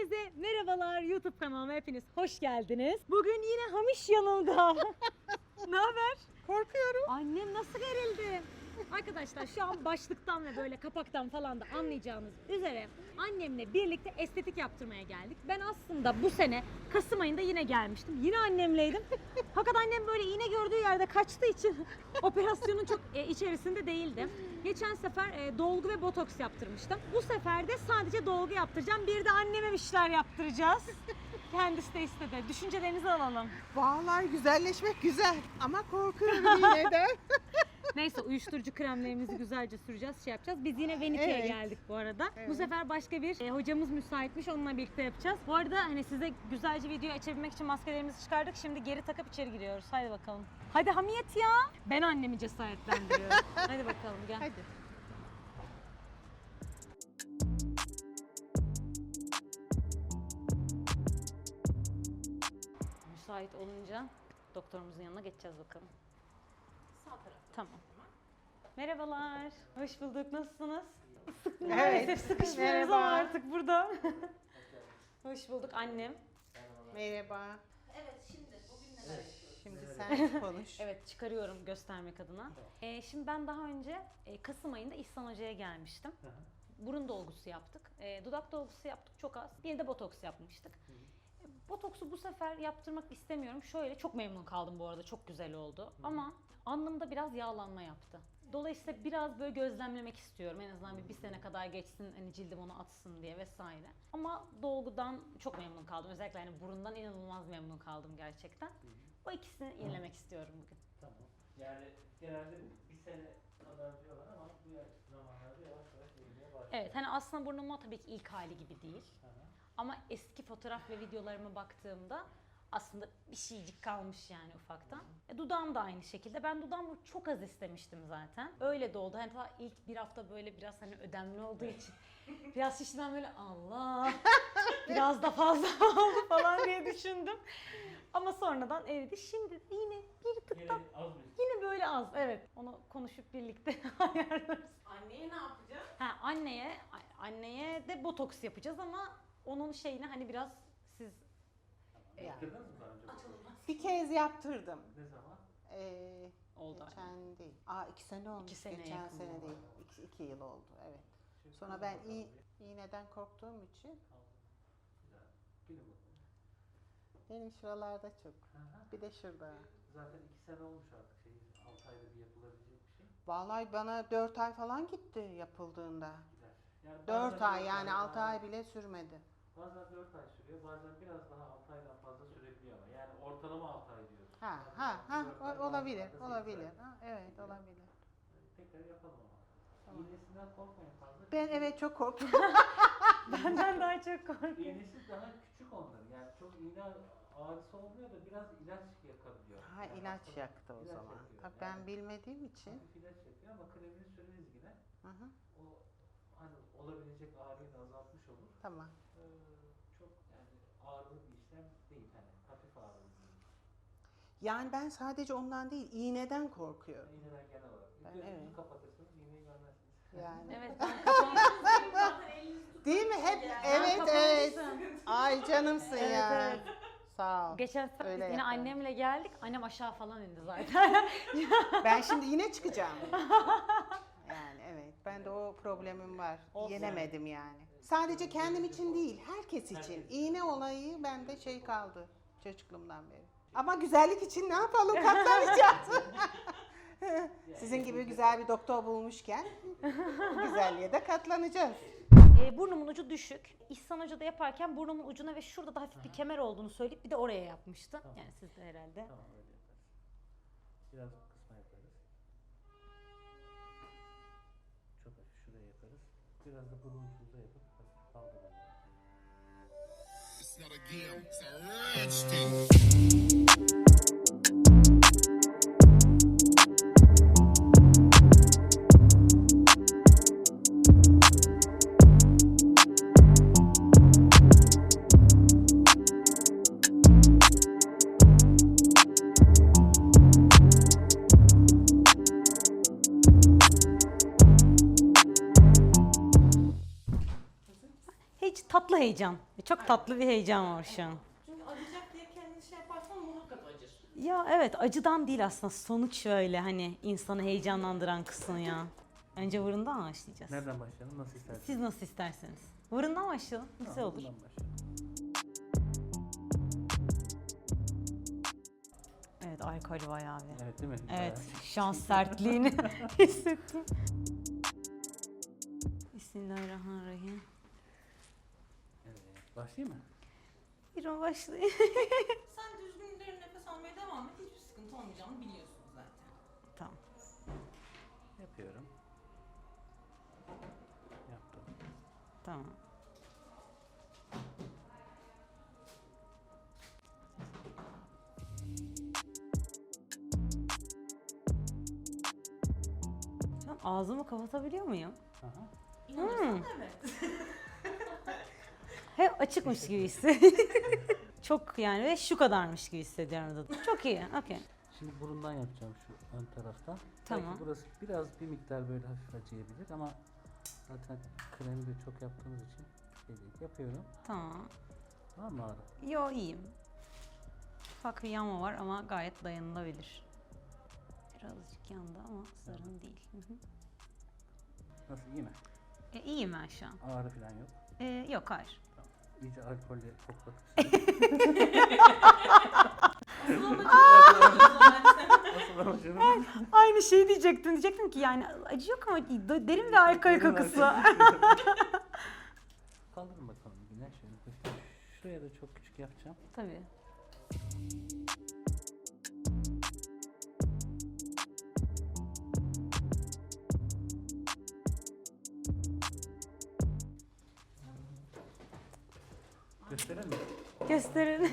Herkese merhabalar YouTube kanalıma hepiniz hoş geldiniz. Bugün yine Hamiş yanımda. ne haber? Korkuyorum. Annem nasıl gerildi? Arkadaşlar şu an başlıktan ve böyle kapaktan falan da anlayacağınız üzere annemle birlikte estetik yaptırmaya geldik. Ben aslında bu sene Kasım ayında yine gelmiştim. Yine annemleydim. Fakat annem böyle iğne gördüğü yerde kaçtığı için operasyonun çok e, içerisinde değildi. Geçen sefer e, dolgu ve botoks yaptırmıştım. Bu sefer de sadece dolgu yaptıracağım. Bir de anneme bir şeyler yaptıracağız. Kendisi de istedi. Düşüncelerinizi alalım. Vallahi güzelleşmek güzel ama korkuyorum yine de. Neyse uyuşturucu kremlerimizi güzelce süreceğiz, şey yapacağız. Biz yine Venike'ye Evet. geldik bu arada. Bu sefer başka bir e, hocamız müsaitmiş, onunla birlikte yapacağız. Bu arada hani size güzelce video açabilmek için maskelerimizi çıkardık. Şimdi geri takıp içeri giriyoruz. Hadi bakalım. Hadi Hamiyet ya. Ben annemi cesaretlendiriyorum. Hadi bakalım gel. Hadi. Müsait olunca doktorumuzun yanına geçeceğiz bakalım. Tamam. Merhabalar. Hoş bulduk. Nasılsınız? Maalesef sıkışmıyoruz ama Merhaba. artık burada. Hoş bulduk annem. Merhaba. Evet şimdi bugün neler Şimdi sen konuş. Evet çıkarıyorum göstermek adına. Ee, şimdi ben daha önce e, Kasım ayında İhsan Hoca'ya gelmiştim. Burun dolgusu yaptık. E, dudak dolgusu yaptık çok az. Bir de botoks yapmıştık. Botoksu bu sefer yaptırmak istemiyorum. Şöyle çok memnun kaldım bu arada. Çok güzel oldu. Ama alnımda biraz yağlanma yaptı. Dolayısıyla biraz böyle gözlemlemek istiyorum. En azından bir, bir sene kadar geçsin hani cildim onu atsın diye vesaire. Ama dolgudan çok memnun kaldım. Özellikle hani burundan inanılmaz memnun kaldım gerçekten. O ikisini yenilemek istiyorum bugün. Tamam. Yani genelde bir sene kadar diyorlar ama bu zamanlarda yavaş yavaş eğilmeye başlıyor. Evet hani aslında burnumun tabii ki ilk hali gibi değil. Hı hı. Ama eski fotoğraf ve videolarıma baktığımda aslında bir şeycik kalmış yani ufaktan. E, dudağım da aynı şekilde. Ben dudağımı çok az istemiştim zaten. Öyle de oldu. Hani daha ilk bir hafta böyle biraz hani ödemli olduğu için biraz şişten böyle Allah biraz da fazla oldu falan diye düşündüm. Ama sonradan eridi. Şimdi yine bir tık da yine böyle az. Evet. Onu konuşup birlikte ayarlarız. Anneye ne yapacağız? Ha anneye anneye de botoks yapacağız ama onun şeyini hani biraz siz Yaptırdınız mı daha önce? Bir kez yaptırdım. Ne zaman? Ee, oldu. geçen değil. Aa iki sene olmuş. İki sene geçen yakın sene oldu. değil. İki, iki yıl oldu evet. Şimdi Sonra ben bakalım iyi, bir. iğneden korktuğum için Güzel. Bilin bakalım. benim şuralarda çok. Hı hı. Bir de şurada. Zaten iki sene olmuş artık şey. 6 ayda bir yapılabilecek bir şey. Vallahi bana 4 ay falan gitti yapıldığında. Gider. Yani 4 bazen ay dört yani 6 daha- ay bile sürmedi. Bazen 4 ay sürüyor. Bazen biraz daha 6 aydan fazla sürebiliyor ama. Yani ortalama 6 ay diyoruz. Ha Yani ha ha o- olabilir olabilir. Ha, evet olabilir. Tekrar yapalım ama. Tamam. İğnesinden korkmayın fazla. Ben evet çok korktum. Benden daha çok korkuyorum. İğnesi daha küçük onların. Yani çok iğne ağrısı olmuyor da biraz ilaç yakabiliyor. Ha Yani ilaç yaktı o ilaç zaman. yakıyor. Tabii ben Yani bilmediğim için. Hafif ilaç yakıyor ama kremini süreriz yine. Hı hı, O hani olabilecek ağrıyı da azaltmış olur. tamam. Ee, çok yani ağrılı bir işlem değil hani hafif ağrılı değil. Yani ben sadece ondan değil iğneden korkuyorum. İğneden genel olarak. Ben- Gözünüzü evet. kapatırsınız iğneyi görmezsiniz. Yani. Evet Değil mi? Hep Ben evet evet. Ay canımsın Evet, ya. evet. Sağ ol. Geçen sefer yine yapalım. annemle geldik. Annem aşağı falan indi zaten. Ben şimdi yine çıkacağım. Ben de o problemim var. Olsun. Yenemedim yani. Sadece kendim için değil, herkes için. İğne olayı bende şey kaldı çocukluğumdan beri. Ama güzellik için ne yapalım? Katlanacağız. Sizin gibi güzel bir doktor bulmuşken bu güzelliğe de katlanacağız. e, burnumun ucu düşük. İhsan Hoca da yaparken burnumun ucuna ve şurada da hafif bir kemer olduğunu söyleyip bir de oraya yapmıştı. Tamam. Yani siz de herhalde. Tamam öyle yaparız. Biraz Biraz da burun ucumuza yapıp. It's not a game, it's a rich thing. Heyecan. Çok tatlı bir heyecan var şu an. Çünkü acıyacak diye kendini şey yaparsan muhakkak acır. Ya evet acıdan değil aslında sonuç şöyle hani insanı heyecanlandıran kısım ya. Önce burundan mı başlayacağız? Nereden başlayalım? Nasıl istersen. Siz nasıl isterseniz. Burundan başlayalım. Güzel Tamam, olur. bundan başlayalım. Evet alkol bayağı bir. Evet değil mi? Evet Bayağı. şans sertliğini hissettim. Bismillahirrahmanirrahim. Başlayayım mı? Bir başlayayım. Sen düzgün derin nefes almaya devam et. Hiçbir sıkıntı olmayacağını biliyorsun zaten. tamam. Yapıyorum. Yaptım. Tamam. An ağzımı kapatabiliyor muyum? Aha. İnanırsan Hmm. evet. Açıkmış gibi hissediyorum. Çok yani ve şu kadarmış gibi hissediyorum da. Çok iyi. Okey. Şimdi burundan yapacağım şu ön taraftan. Tamam. Belki burası biraz bir miktar böyle hafif acıyabilir ama zaten kremi de çok yaptığımız için şey değil. Yapıyorum. Tamam. Var mı ağrı? Yo iyiyim. Ufak bir yanma var ama gayet dayanılabilir. Birazcık yandı ama sorun değil. Hı hı. Nasıl iyi mi? E, iyiyim ben şu an. Ağrı falan yok. E, yok hayır. İyice alkolle Asıl amacım Aynı şeyi diyecektim. Diyecektim ki yani acı yok ama derin bir alkol kokusu. Kaldırın bakalım yine şöyle. Şuraya da çok küçük yapacağım. Tabii. Gösterin.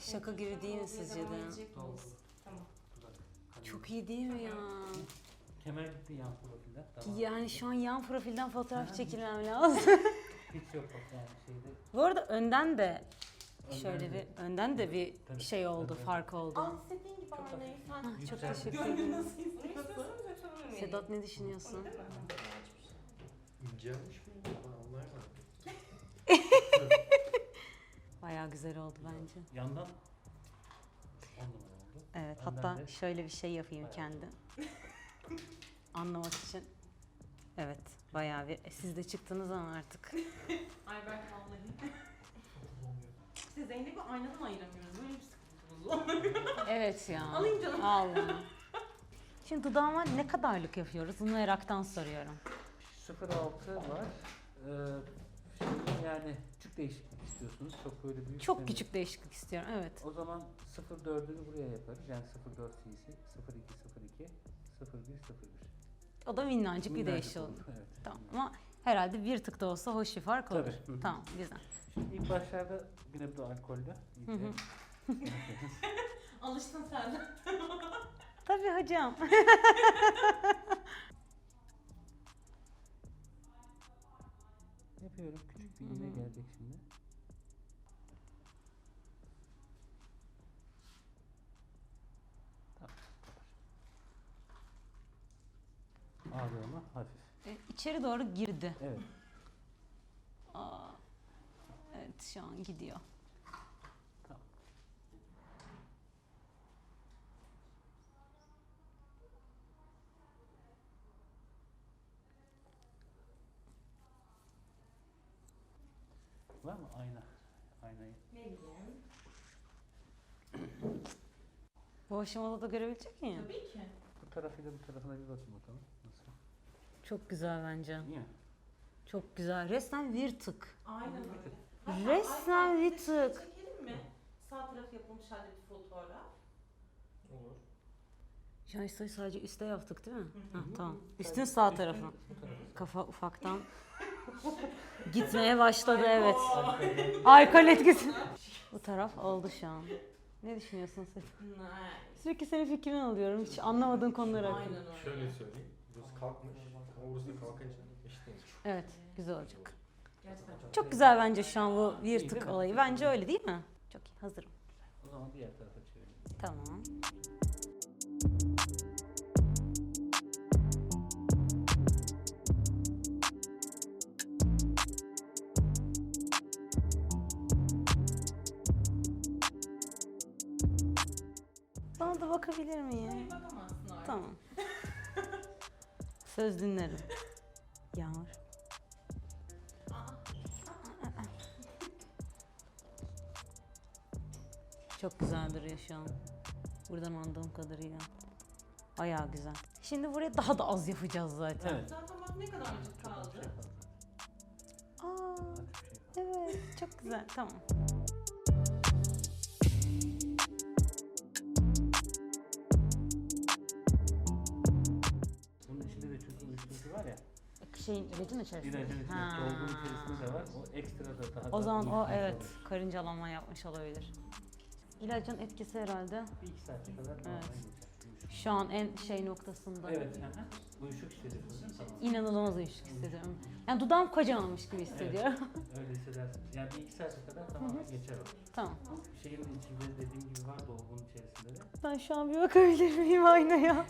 Şaka gibi değil mi sizce de? Çok iyi değil mi ya? Kemer gitti yan profilden. Tamam. Yani şu an yan profilden fotoğraf çekilmem lazım. Hiç yok yani şeyde. Bu arada önden de şöyle Önden de. bir önden de bir Tabii. şey oldu, Tabii. fark oldu. Al istediğin gibi aynayı sen. Ah, çok Güzel. teşekkür Gönlün ederim. nasıl mi? Sedat ne düşünüyorsun? İncelmiş mi? Ben anlayamadım. Bayağı güzel oldu bence. Yandan 10 numara oldu. Evet, Önden hatta de şöyle bir şey yapayım bayağı kendim. Anlamak için. Evet, bayağı bir. e, Siz de çıktınız ama artık. Ayberk vallahi. İşte Zeynep'i aynadan ayıramıyoruz. Böyle bir sıkıntımız var. Evet ya. Alayım canım. Allah. Şimdi dudağıma ne kadarlık yapıyoruz? Bunu meraktan soruyorum. 06 var. Ee, şimdi yani küçük değişiklik istiyorsunuz. Çok böyle büyük. Çok küçük değişiklik istiyorum. Evet. O zaman 04'ünü buraya yaparız. Yani 04 cc, 02 02, 01 01. O da minnacık bir Minnacık değişik oldu. olur, Evet. Tamam ama herhalde bir tık da olsa hoş bir fark olur. Tabii. Tamam, güzel. Şimdi ilk başlarda yine bu alkollü. Hı hı. Alıştın sen de. Tabii hocam. Yapıyorum. Küçük bir hı. gelecek şimdi. Mu? Hafif. E, İçeri doğru girdi. Evet. Aa, evet şu an gidiyor. Tamam. Var mı ayna? Aynayı. Ne bileyim. Bu aşamada da görebilecek miyim? Tabii ki. Bu tarafıyla bu tarafına bir bakın bakalım. Çok güzel bence. Niye? Çok güzel. Resmen bir tık. Aynen öyle. Resmen Hatta bir bir şey tık. Çekelim mi? Sağ taraf yapılmış halde bir fotoğraf. Olur. Şansayı sadece üstte yaptık değil mi? Hı Ha, tamam. Üstün sağ tarafı. Kafa ufaktan gitmeye başladı evet. Alkol etkisi. Bu taraf oldu şu an. Ne düşünüyorsun sen? Nice. Sürekli senin fikrini alıyorum. Hiç anlamadığın konular hakkında. Aynen öyle. Şöyle söyleyeyim. Burası kalkmış. Ama burası da kalkınca eşit. Evet, güzel olacak. Çok, güzel bence şu an bu yırtık olayı. Bence öyle değil mi? Çok iyi, hazırım. O zaman diğer tarafa çevirelim. Tamam. Bana da bakabilir miyim? Bakamazsın artık. Tamam. Söz dinlerim. Yağmur. Çok güzel duruyor şu an. Buradan anladığım kadarıyla. Bayağı güzel. Şimdi buraya daha da az yapacağız zaten. Evet. Zaten bak ne kadarcık kaldı. Aa, evet çok güzel. Tamam. Şeyin ilacın içerisinde. İlacın içinde, Ha. dolgun içerisinde de var. O ekstra da daha O zaman o evet olur. karıncalama yapmış olabilir. İlacın etkisi herhalde Bir iki saate kadar normal geçer. Uyuşuk. şu an en şey noktasında. Evet. hı hı. Uyuşuk hissediyorsunuz değil mi? Tamam. İnanılmaz uyuşuk hissediyorum. Yani dudağım kocamanmış gibi hissediyorum. Öyle hissedersiniz. Yani bir iki saate kadar tamamen geçer o. tamam. Şeyin içinde dediğim gibi var dolgun içerisinde de. Ben şu an bir bakabilir miyim aynaya?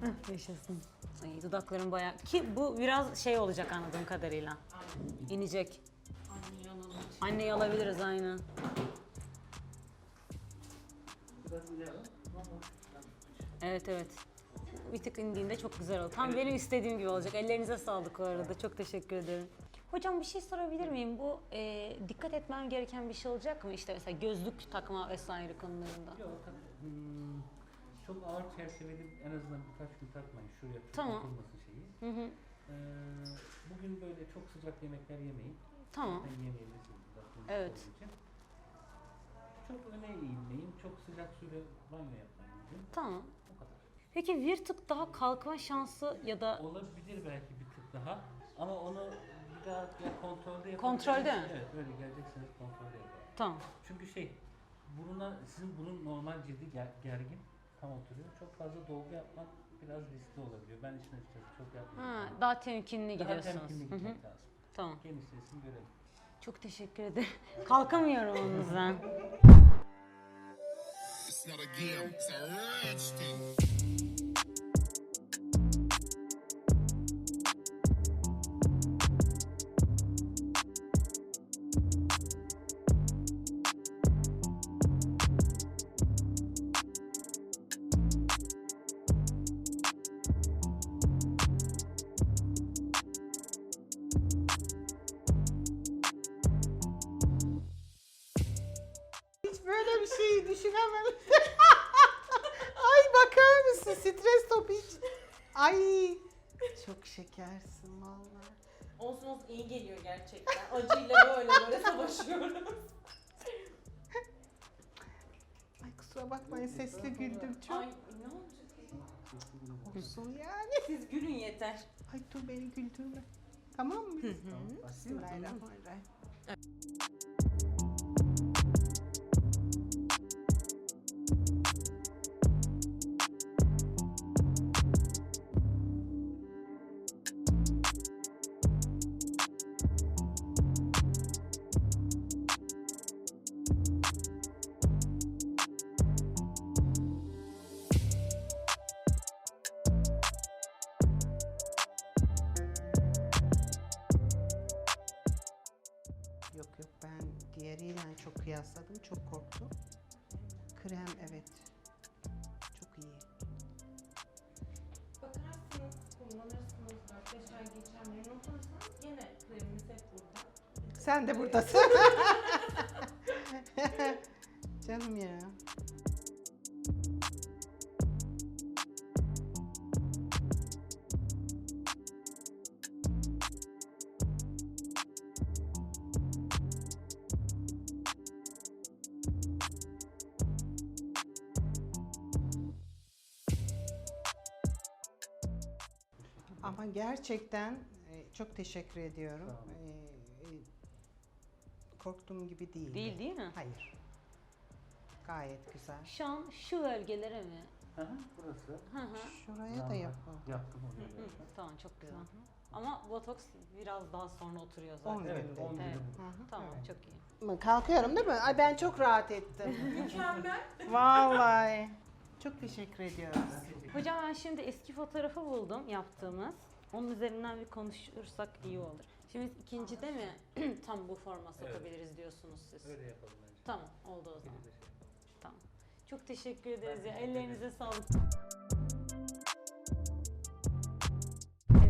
Heh, Yaşasın. Ay, dudaklarım bayağı... Ki bu biraz şey olacak anladığım kadarıyla. İnecek. Anneyi alabiliriz al. Evet evet. Bir tık indiğinde çok güzel oldu. Tam benim istediğim gibi olacak. Ellerinize sağlık bu arada. Çok teşekkür ederim. Hocam bir şey sorabilir miyim? Bu e, dikkat etmem gereken bir şey olacak mı? İşte mesela gözlük takma vesaire konularında. Yok tabii. Çok ağır çerçeveli en azından birkaç gün takmayın. Şuraya çok Tamam. oturmasın şeyi. Hı hı. Ee, bugün böyle çok sıcak yemekler yemeyin. Tamam. Zaten yemeyebilirsiniz zaten Evet. olduğu için. Çok öne eğilmeyin. Çok sıcak suyla banyo yapmayın bugün. Tamam. O kadar. Peki bir tık daha kalkma şansı ya da Olabilir belki bir tık daha. Ama onu bir daha ya kontrolde yapın. Kontrolde mi? Evet öyle geleceksiniz kontrolde yapın. tamam. Çünkü şey buruna sizin burun normal cildi ger- gergin tam oturuyor. Çok fazla dolgu yapmak biraz riskli olabiliyor. Ben işin açıkçası çok yapmıyorum. Ha, daha temkinli Daha gidiyorsunuz. temkinli Hı hı. gitmek lazım. Tamam. Genişlesin görelim. Çok teşekkür ederim. Kalkamıyorum onunuzdan. It's not a game, it's a rich thing. Şey düşünememiştim. Ay bakar mısın? Stres topu hiç. Ay çok şekersin vallahi. Olsun olsun iyi geliyor gerçekten. Acıyla böyle böyle savaşıyoruz. Ay kusura bakmayın sesli güldüm çok. Ay ne olacak? Olsun yani. Siz gülün yeter. Ay dur beni güldürme. Tamam mı? Bismillahirrahmanirrahim. Kıyasladım. Çok korktum. Krem evet. Çok iyi. Bakarsınız, kullanırsınız. 4-5 ay geçer memnun kalırsanız gene kremimiz hep burada. Sen de buradasın. Canım ya. Ama gerçekten e, çok teşekkür ediyorum. Sağ olun. E, e, Korktuğum gibi değil. Değil değil mi? Hayır. Gayet güzel. Şu an şu bölgelere mi? Hı hı, Burası. Hı hı. Şuraya da Normal. yapalım. Yaptım onu. Hı, Tamam çok güzel. Ama botoks biraz daha sonra oturuyor zaten. 10 Evet, günde. 10 Evet. günde Hı hı. Tamam Evet. çok iyi. Kalkıyorum değil mi? Ay ben çok rahat ettim. Mükemmel. Vallahi. Çok teşekkür ediyorum. Hocam ben şimdi eski fotoğrafı buldum yaptığımız. Onun üzerinden bir konuşursak iyi olur. Şimdi Hedefimiz ikincide mi tam bu forma Evet. sokabiliriz diyorsunuz siz? Öyle yapalım bence. Tamam oldu o zaman. Şey. Tamam. Çok teşekkür ederiz ya. Ellerinize ederim. sağlık.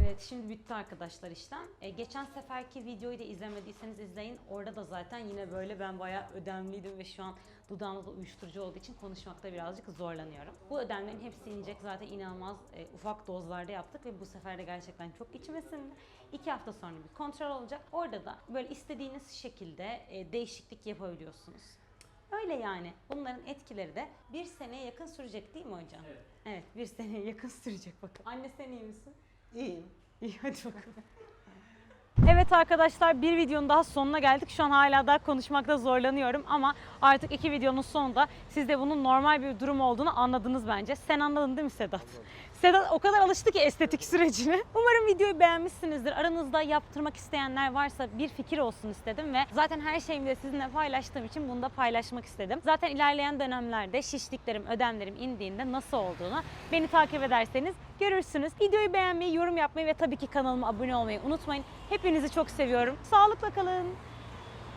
Evet şimdi bitti arkadaşlar işlem. E, geçen seferki videoyu da izlemediyseniz izleyin. Orada da zaten yine böyle ben bayağı ödemliydim ve şu an dudağımda uyuşturucu olduğu için konuşmakta birazcık zorlanıyorum. Bu ödemlerin hepsi inecek zaten inanılmaz e, ufak dozlarda yaptık ve bu sefer de gerçekten çok içmesin. İki hafta sonra bir kontrol olacak. Orada da böyle istediğiniz şekilde e, değişiklik yapabiliyorsunuz. Öyle yani. Bunların etkileri de bir seneye yakın sürecek değil mi hocam? Evet. Evet, bir seneye yakın sürecek bakın. Anne sen iyi misin? İyiyim. İyi hadi bakalım. Evet arkadaşlar bir videonun daha sonuna geldik. Şu an hala daha konuşmakta zorlanıyorum ama artık iki videonun sonunda siz de bunun normal bir durum olduğunu anladınız bence. Sen anladın değil mi Sedat? Sedat o kadar alıştı ki estetik sürecine. Umarım videoyu beğenmişsinizdir. Aranızda yaptırmak isteyenler varsa bir fikir olsun istedim ve zaten her şeyimi de sizinle paylaştığım için bunu da paylaşmak istedim. Zaten ilerleyen dönemlerde şişliklerim, ödemlerim indiğinde nasıl olduğunu beni takip ederseniz görürsünüz. Videoyu beğenmeyi, yorum yapmayı ve tabii ki kanalıma abone olmayı unutmayın. Hepinizi çok seviyorum. Sağlıkla kalın.